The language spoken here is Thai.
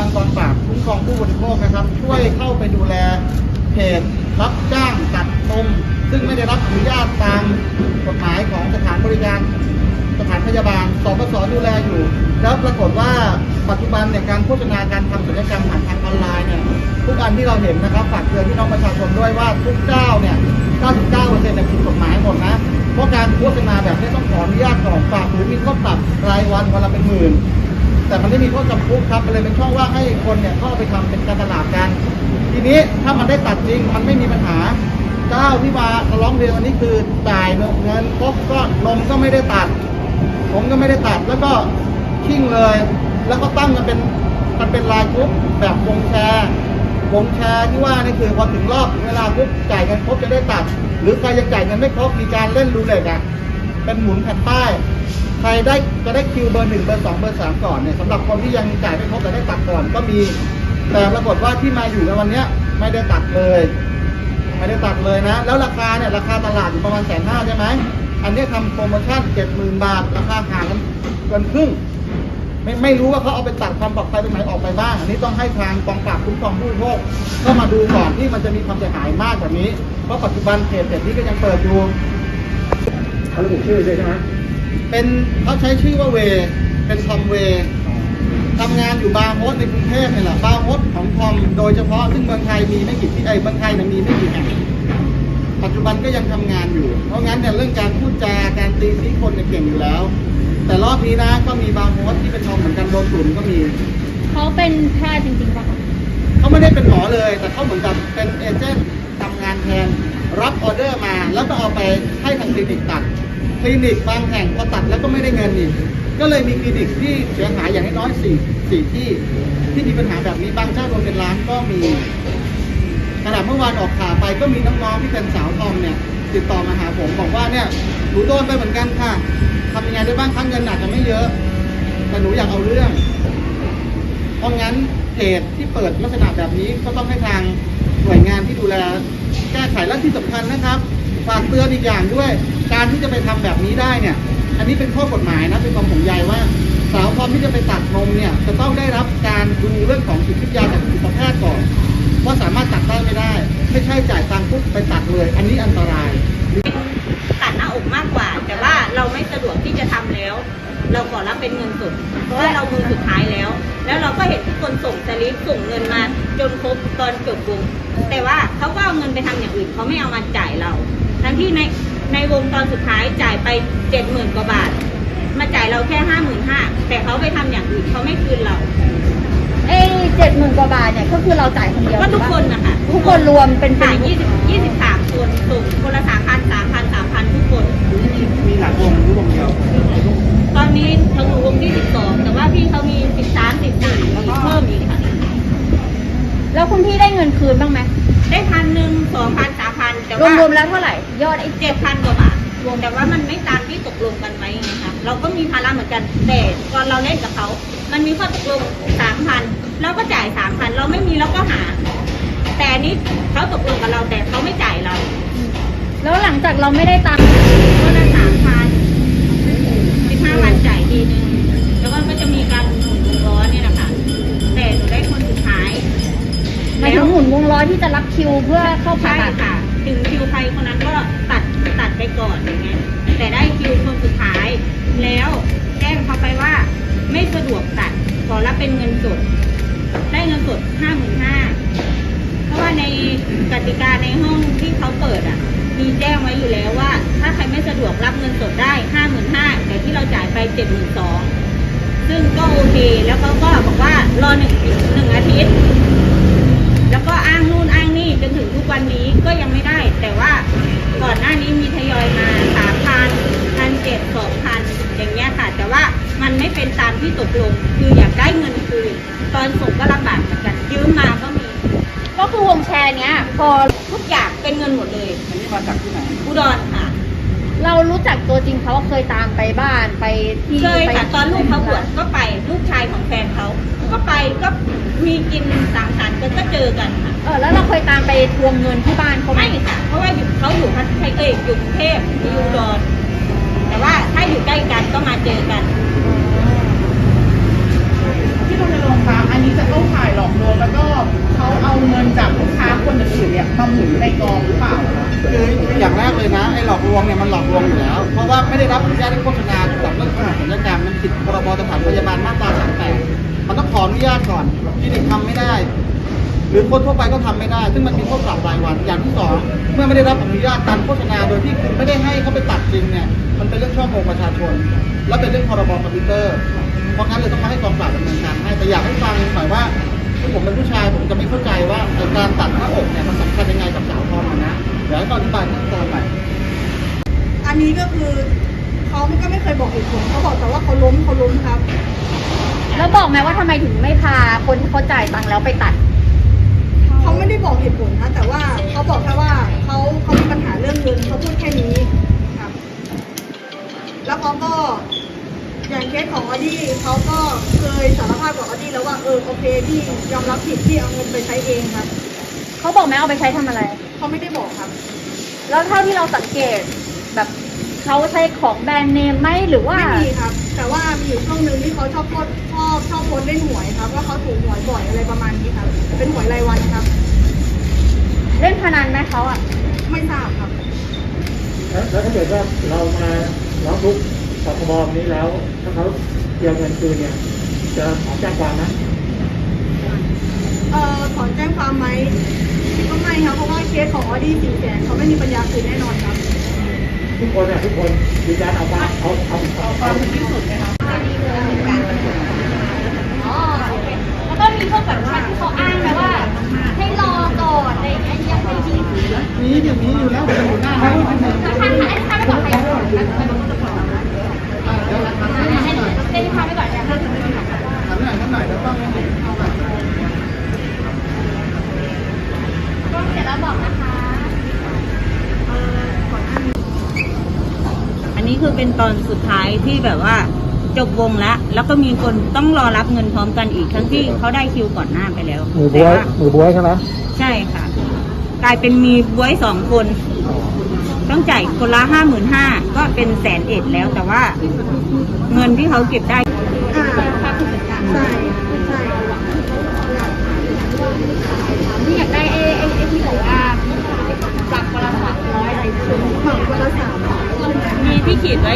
างกองปราบคุ้มครองผู้บริโภคนะครับ ช่วยเข้าไปดูแลเพจรับจ้างตัดนมซึ่งไม่ได้รับอนุญาตตามกฎหมายของสถานบริการสถานพยาบาลสปสดูแลอยู่ แล้วปรากฏว่าปัจจุบันเนี่ยการโฆษณาการทำศัลยกรรมผ่านทางออนไลน์เนี่ยทุกอันที่เราเห็นนะครับฝากเตือนพี่น้องประชาชนด้วยว่าทุกเจ้าเนี่ย 99%เนี่ยผิดกฎหมายหมดนะ เพราะการโฆษณาแบบนี้ต้องขออนุญาตก่อนฝากหรือมีโทษปรับรายวันวันละเป็นหมื่น แต่มันไม่มีโทษจำคุกครับเลยเป็นช่องว่างให้คนเนี่ยเข้าไปทำเป็นการตลาดกัน ทีนี้ถ้ามันได้ตัดจริงมันไม่มีปัญหาเจ้าที่มาร้องเรียนวันนี้คือจ่ายเงินครบก็นมก็ไม่ได้ตัด ผมก็ไม่ได้ตัดแล้วก็ชิ่งเลย แล้วก็ตั้งมันเป็นมันเป็นรายกรุ๊ปแบบวงแชร์วงแชร์ที่ว่านี่คือพอถึงรอบเวลาปุ๊บจ่ายเงินครบจะได้ตัด หรือใครจะจ่ายเงินไม่ครบมีการเล่นรูเล็ตอะ เป็นหมุนแผ่นป้าย ใครได้จะได้คิวเบอร์หนึ่งเบอร์สองเบอร์สามก่อนเนี่ยสำหรับคนที่ยังจ่ายไม่ครบแต่ได้ตัดก่อนก็มี แต่ปรากฏว่าที่มาอยู่ในวันเนี้ยไม่ได้ตัดเลย ไม่ได้ตัดเลยนะ แล้วราคาเนี่ยราคาตลาดอยู่ประมาณแสนห้าใช่ไหมอันนี้ทำโปรโมชั่นเจ็ดหมื่นบาทราคาห่างกันเกินครึ่งไม่ไม่รู้ว่าเขาเอาไปตัดความปลอดภัยตรงไหนออกไปบ้าง อันนี้ต้องให้ทางกองปราบคุ้มครองผู้บริโภคเข้ามาดูก่อนที่มันจะมีความเสียหายมากกว่านี้ เพราะปัจจุบันเพจเพจนี้ก็ยังเปิดอยู่ เขาระบุชื่อด้วยใช่ไหมเป็นเขาใช้ชื่อว่าเว เป็นทอมเวทำงานอยู่บาร์โฮสในกรุงเทพเนี่ยแหละบาร์โฮสของทอมโดยเฉพาะซึ่งเมืองไทยมีไม่กี่ที่ไอ้ยเมืองไทยเนี่ยมีไม่กี่แห่งปัจจุบันก็ยังทำงานอยู่ เพราะงั้นเนี่ยเรื่องการพูดจาการตีซีคนเนี่ยเก่งอยู่แล้ว แต่รอบนี้นะก็มีบาร์โฮสที่เป็นทอมเหมือนกันโดนตุนก็มีเขาเป็นแพทย์จริงๆป่ะคะเขาไม่ได้เป็นหมอเลย แต่เขาเหมือนกับเป็นเอเจนต์ทำงานแทนรับออเดอร์มาแล้วก็เอาไปให้ทาง คลินิกตัด คลินิกบางแห่งพอตัดแล้วก็ไม่ได้เงินอีก ก็เลยมีคลินิกที่เสียหายอย่างน้อยสี่สี่ที่ที่มีปัญหาแบบนี้บางเจ้ารวมเป็นล้านก็มีขณะเมื่อวานออกข่าวไปก็มีน้องๆที่เป็นสาวทอมเนี่ยติดต่อมาหาผมบอกว่าเนี่ยหนูโดนไปเหมือนกันค่ะทำยังไงได้บ้างครั้งเงินอาจจะไม่เยอะ แต่หนูอยากเอาเรื่อง เพราะงั้นเพจที่เปิดลักษณะแบบนี้ก็ต้องให้ทางหน่วยงานที่ดูแล แก้ไขและที่สำคัญนะครับ ฝากเตือนอีกอย่างด้วย การที่จะไปทำแบบนี้ได้เนี่ย อันนี้เป็นข้อกฎหมายนะเป็นความห่วงใยว่า สาวพร้อมที่จะไปตัดนมเนี่ยจะต้องได้รับการดูเรื่องของจิตวิทยาจากจิตแพทย์ก่อนว่าสามารถตัดได้ไม่ได้ ไม่ใช่จ่ายตังค์ปุ๊บไปตัดเลย อันนี้อันตรายตัดหน้าอกมากกว่า แต่ว่าเราไม่สะดวกที่จะทำแล้ว เราขอรับเป็นเงินสดเพราะว่าเรามือสุดท้ายแล้ว แล้วเราก็เห็นทุกคนส่งสลิปส่งเงินมาจนครบตอนจบวงแต่ว่าเขาก็เอาเงินไปทำอย่างอื่นเขาไม่เอามาจ่ายเรา ทั้งที่ในในวงตอนสุดท้ายจ่ายไปเจ็ดหมื่นกว่าบาท มาจ่ายเราแค่ห้าหมื่นห้าแต่เขาไปทำอย่างอื่นเขาไม่คืนเราเอ้เจ็ดหมื่นกว่าบาทเนี่ยก็คือเราจ่ายคนเดียวก็ทุกถูปะคนนะคะทุกคนรวมเป็นจ่ายเป็นยี่สิบยี่สิบสามคนส่งคนละสามพันสามพันสามพันทุกคน มีหลายวงหรือวงเดียว ตอนนี้ทางหนูวงที่ 12 แต่ว่าพี่เขามี 13 14แล้วก็เพิ่มอีกค่ะ แล้วคุณพี่ได้เงินคืนบ้างไหม ได้พันหนึ่งสองพันสามพัน แต่ว่ารวมๆแล้วเท่าไหร่ ยอดไอ้เจ็ดพันกว่าบาทรวมแต่ว่ามันไม่ตามที่ตกลงกันไว้ไงคะเราก็มีภาระเหมือนกันแต่ตอนเราเล่นกับเขา มันมีข้อตกลงสามพันเราก็จ่ายสามพันเราไม่มีเราก็หา แต่อันนี้เขาตกลงกับเราแต่เขาไม่จ่ายเราแล้วหลังจากเราไม่ได้ตังค์ก็ละสามพันสิบห้าพันจ่ายทีนึงแล้วก็จะมีการหมุนวงล้อเนี่ยนะคะแต่หนูได้คนสุดท้ายหมายถึงหมุนวงล้อที่จะรับคิวเพื่อเข้าผ่าใช่ตัดค่ะ ถึงคิวใครคนนั้นก็ตัดตัดไปก่อนอย่างเงี้ยแต่ได้คิวคนสุดท้าย แล้วแจ้งเขาไปว่าไม่สะดวกตัดขอรับเป็นเงินสด ได้เงินสดห้าหมื่นห้าเพราะว่าในกติกาในห้องที่เขาเปิดอะ มีแจ้งไว้อยู่แล้วว่า ถ้าใครไม่สะดวกรับเงินสดได้ห้าหมื่นห้าแต่ที่เราจ่ายไปเจ็ดหมื่นสองซึ่งก็โอเค แล้วเขาก็บอกว่ารอหนึ่งหนึ่งอาทิตย์ แล้วก็อ้างนู่นอ้างนี่จนถึงทุกวันนี้ก็ยังไม่ได้ แต่ว่าก่อนหน้านี้มีทยอยมาสามพันพันเจ็ดสองพันอย่างเงี้ยค่ะ แต่ว่ามันไม่เป็นตามที่ตกลง คืออยากได้เงินคืนตอนส่งก็ลำบากเหมือนกันยืมมาก็มี ก็คือวงแชร์เนี้ยพอทุกอย่างเป็นเงินหมดเลย อันนี้มาจากที่ไหนอุดรค่ะ เรารู้จักตัวจริงเขาเคยตามไปบ้านไปที่เคยไป ค่ะตอนลูกเขาบวชก็ไปลูกชายของแฟนเขาก็ไปก็มีกินสังสรรค์กันก็เจอกันค่ะเออแล้วเราเคยตามไปทวงเงินที่บ้านเขาไหมไม่ค่ะเพราะว่าอยู่เขาอยู่พัทยาเอ้ยอยู่กรุงเทพอยู่อุดรแต่ว่าถ้าอยู่ใกล้กันก็มาเจอกัน ที่รณรงค์ตามอันนี้จะเข้าข่ายหลอกลวงแล้วก็เขาเอาเงินจากลูกค้าคนอื่นเนี่ยมาหมุนในกองหรือเปล่าคืออย่างแรกเลยนะไอ้หลอกลวงเนี่ยมันหลอกลวงอยู่แล้ว เพราะว่าไม่ได้รับอนุญาตให้โฆษณาเกี่ยวกับเรื่องสถานพยาบาลมันผิดพรบสถานพยาบาลมาตรา38มันต้องขออนุญาตก่อนคลินิกทำไม่ได้ หรือคนทั่วไปก็ทำไม่ได้ ซึ่งมันมีโทษปรับรายวันอย่างที่สองเมื่อไม่ได้รับอนุญาตการโฆษณาโดยที่คุณไม่ได้ให้เขา มันเป็นเรื่องช่อโกงประชาชน และเป็นเรื่องพรบคอมพิวเตอร์ เพราะงั้นเลยต้องมาให้กองปราบดำเนินการให้แต่อยากให้ฟังหน่อยว่าที่ผมเป็นผู้ชายผมจะไม่เข้าใจว่าไอ้การตัดหน้าอกเนี่ยมันสำคัญยังไงกับสาวทองอะนะเดี๋ยวให้เขาอธิบายเพิ่มเติมหน่อยอันนี้ก็คือเขาก็ไม่เคยบอกเหตุผลเขาบอกแต่ว่าเขาล้มเขาล้มครับ แล้วบอกไหมว่าทำไมถึงไม่พาคนที่เขาจ่ายตังค์แล้วไปตัด เขาไม่ได้บอกเหตุผลนะแต่ว่าเขาบอกแค่ว่าเขาเขามีปัญหาเรื่องเงินเขาพูดแค่นี้ เขาก็อย่างเคสของออดี้เขาก็เคยสารภาพกับออดี้แล้วว่าเออโอเคพี่ยอมรับผิดที่เอาเงินไปใช้เองครับเขาบอกไหมเอาไปใช้ทำอะไร เขาไม่ได้บอกครับ แล้วเท่าที่เราสังเกตแบบเขาใช้ของแบรนด์เนมไหมหรือว่า ไม่มีครับ แต่ว่ามีอยู่ช่วงหนึ่งที่เขาชอบโพสต์ชอบชอบโพสต์เล่นหวยครับว่าเขาถูกหวยบ่อยอะไรประมาณนี้ครับ เป็นหวยรายวันครับ เล่นพนันไหมเขาอะ ไม่ทราบครับ แล้วแล้วถ้าเกิดว่าเรามา ร้องทุกข์ต่อคบอมนี้แล้ว ถ้าเขาเตรียมเงินคืนเนี่ย จะขอแจ้งความนะเอ่อถอนแจ้งความไหมก็ไม่ครับเพราะว่าเคสของออดี้สี่แสนเขาไม่มีปัญญาคืนแน่นอนครับทุกคนเนี่ยทุกคนยืนยันเอาความเอาเอาเอาเอาอ๋อโอเคแล้วก็มีพวกแบบว่าที่เขาอ้างนะว่า ให้รอก่อนอะไรอย่างเงี้ยยังไม่มีนี้อยู่นี้อยู่แล้วผมอยู่หน้าห้องถ้าท่านถ้าท่านไม่บอกใครก่อนนะ เดี๋ยวหลักฐานให้ ให้ หน่อย เต้นพาไปก่อนนะ ถามหน่อยถามหน่อยแล้วต้องให้เอาหน่อย ก็เสร็จแล้วบอกนะคะ อันนี้ คือเป็นตอนสุดท้ายที่แบบว่าจบวงแล้ว แล้วก็มีคนต้องรอรับเงินพร้อมกันอีกทั้งที่เขาได้คิวก่อนหน้าไปแล้วมือบแต่วยว่ามือบวยใช่ไหมใช่ค่ะ กลายเป็นมีบวยสองคน ต้องจ่ายคนละห้าหมื่นห้าก็เป็นแสนเอ็ดแล้วแต่ว่า เงินที่เขาเก็บได้ อ่าใช่ใช่นี่อยากได้ไอ้ไอ้ไอ้ที่บอกว่าจากวันละสามร้อยอะไร พี่ขีดไว้